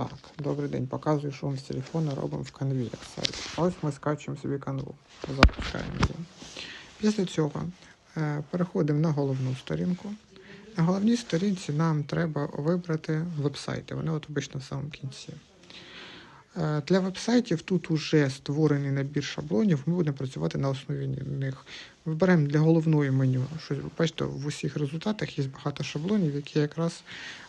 Так, добрий день. Показую, що ми з телефону робимо в канві. Ось ми скачуємо собі канву. Запускаємо її. Після цього е, переходимо на головну сторінку. На головній сторінці нам треба вибрати веб-сайти. Вони от обично в самому кінці. Е, Для веб-сайтів тут вже створений набір шаблонів, ми будемо працювати на основі них. Вибираємо для головної меню. Щось, бачите, в усіх результатах є багато шаблонів, які якраз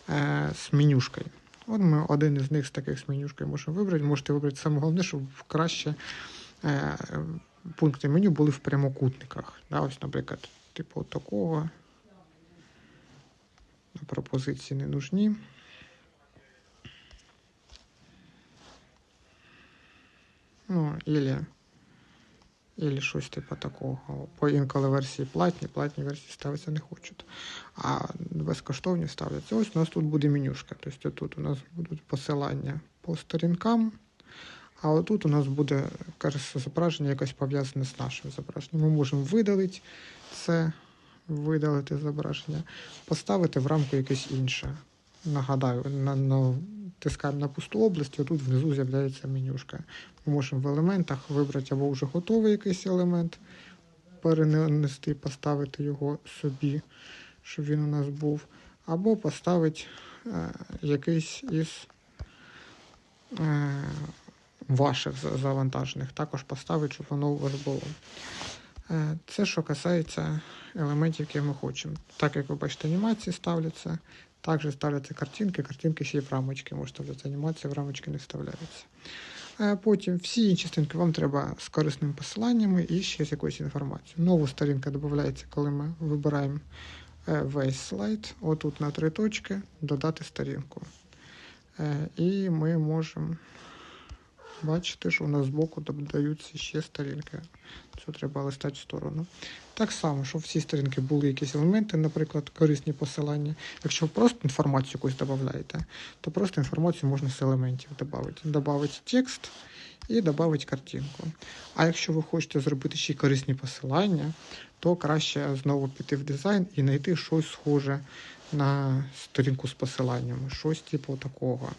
е, з менюшкою. От ми один із них з таких з менюшкою можемо вибрати. Можете вибрати саме головне, щоб краще е, пункти меню були в прямокутниках. Да, ось, наприклад, типу такого. Пропозиції не нужні. Ну, ілі, ілі щось типу такого. По інколи версії платні, платні версії ставитися не хочуть. А безкоштовні ставляться. Ось у нас тут буде менюшка. Тобто тут у нас будуть посилання по сторінкам. А отут у нас буде кажеться, зображення якось пов'язане з нашим зображенням. Ми можемо видалити це, видалити зображення, поставити в рамку якесь інше. Нагадаю, на, на, тискаємо на пусту область, і тут внизу з'являється менюшка. Ми можемо в елементах вибрати або вже готовий якийсь елемент, перенести, поставити його собі, щоб він у нас був, або поставити е, якийсь із е, ваших завантажених, також поставити, щоб воно у вас було. Е, Це що касається елементів, які ми хочемо. Так як ви бачите, анімації ставляться, також ставляться картинки, картинки ще й в рамочки можуть ставляться, анімації в рамочки не вставляються. Потім всі інші сторінки вам треба з корисними посиланнями і ще з якоюсь інформацією. Нову сторінка додається, коли ми вибираємо е, весь слайд. Отут на три точки додати сторінку. І ми можемо бачити, що у нас збоку додаються ще сторінки. Це треба листати в сторону. Так само, щоб всі сторінки були якісь елементи, наприклад, корисні посилання. Якщо ви просто інформацію якусь додаєте, то просто інформацію можна з елементів додати. Додати текст і додати картинку. А якщо ви хочете зробити ще корисні посилання, то краще знову піти в дизайн і знайти щось схоже на сторінку з посиланнями, щось типу такого.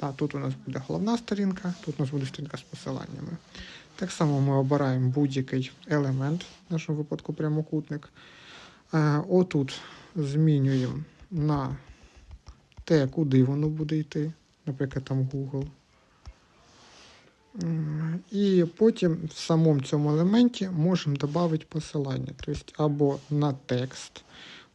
Та, тут у нас буде головна сторінка, тут у нас буде сторінка з посиланнями. Так само ми обираємо будь-який елемент, в нашому випадку прямокутник. Е, Отут змінюємо на те, куди воно буде йти, наприклад, там Google. І потім в самому цьому елементі можемо додати посилання. Тобто або на текст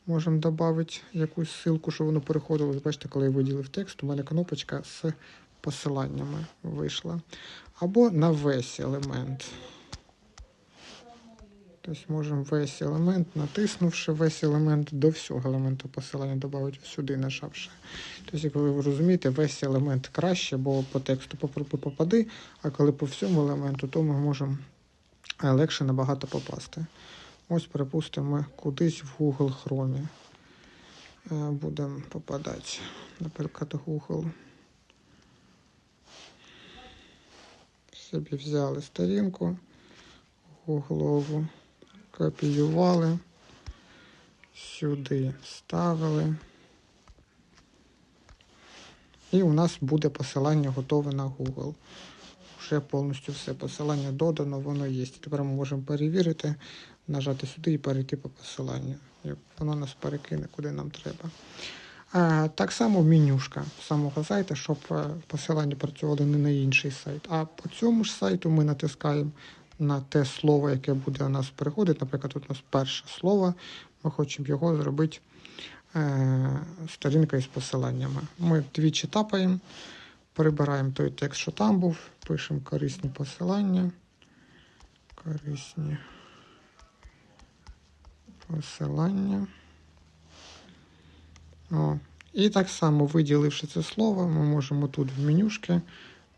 можемо додати якусь ссылку, щоб воно переходило. Бачите, коли я виділив текст, у мене кнопочка з посиланнями вийшла. Або на весь елемент. Тобто можемо весь елемент, натиснувши весь елемент до всього елементу посилання, додати сюди, нажавши. Тобто, як ви розумієте, весь елемент краще, бо по тексту попади, а коли по всьому елементу, то ми можемо легше набагато попасти. Ось, припустимо, ми кудись в Google Chrome е, будемо попадати. Наприклад, Google. Собі взяли сторінку гуглову, копіювали, сюди ставили. І у нас буде посилання готове на Google. Вже повністю все посилання додано, воно є. Тепер ми можемо перевірити, нажати сюди і перейти по посиланню. І воно нас перекине, куди нам треба. Так само менюшка самого сайту, щоб е, посилання працювали не на інший сайт. А по цьому ж сайту ми натискаємо на те слово, яке буде у нас переходити. Наприклад, тут у нас перше слово. Ми хочемо його зробити е, сторінкою з посиланнями. Ми двічі тапаємо, перебираємо той текст, що там був, пишемо корисні посилання. Корисні посилання. О. І так само, виділивши це слово, ми можемо тут в менюшки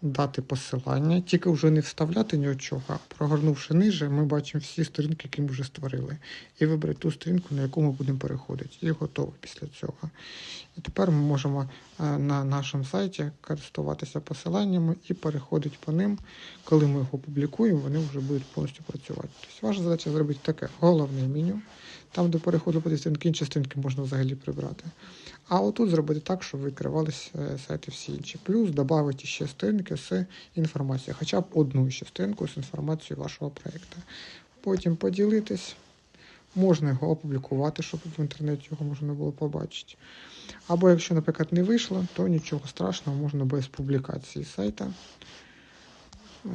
дати посилання, тільки вже не вставляти нічого, прогорнувши ниже, ми бачимо всі сторінки, які ми вже створили. І вибрати ту сторінку, на яку ми будемо переходити. І готово після цього. І тепер ми можемо е, на нашому сайті користуватися посиланнями і переходити по ним. Коли ми його публікуємо, вони вже будуть повністю працювати. Тобто ваша задача зробити таке головне меню. Там, де переходили по частинки, інші частинки можна взагалі прибрати. А отут зробити так, щоб викривалися е, сайти всі інші. Плюс додати ще частинки з інформацією, хоча б одну частинку з інформацією вашого проєкту. Потім поділитись. Можна його опублікувати, щоб в інтернеті його можна було побачити. Або якщо, наприклад, не вийшло, то нічого страшного, можна без публікації сайта е,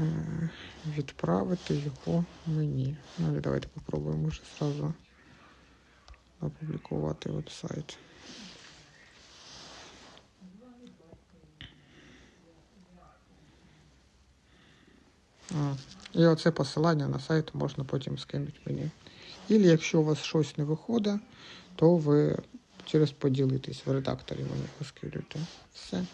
відправити його мені. Ну, давайте попробуємо вже зразу опублікувати веб-сайт. І оце посилання на сайт можна потім скинути мені. І якщо у вас щось не виходить, то ви через поділитись в редакторі мені скидуєте. Все.